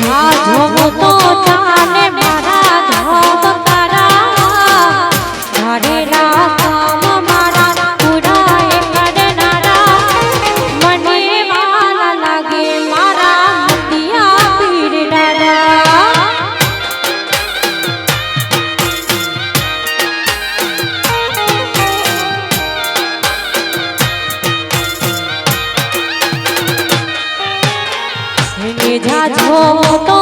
મેઘા તો ચાલે ঝা ঝোমক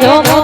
como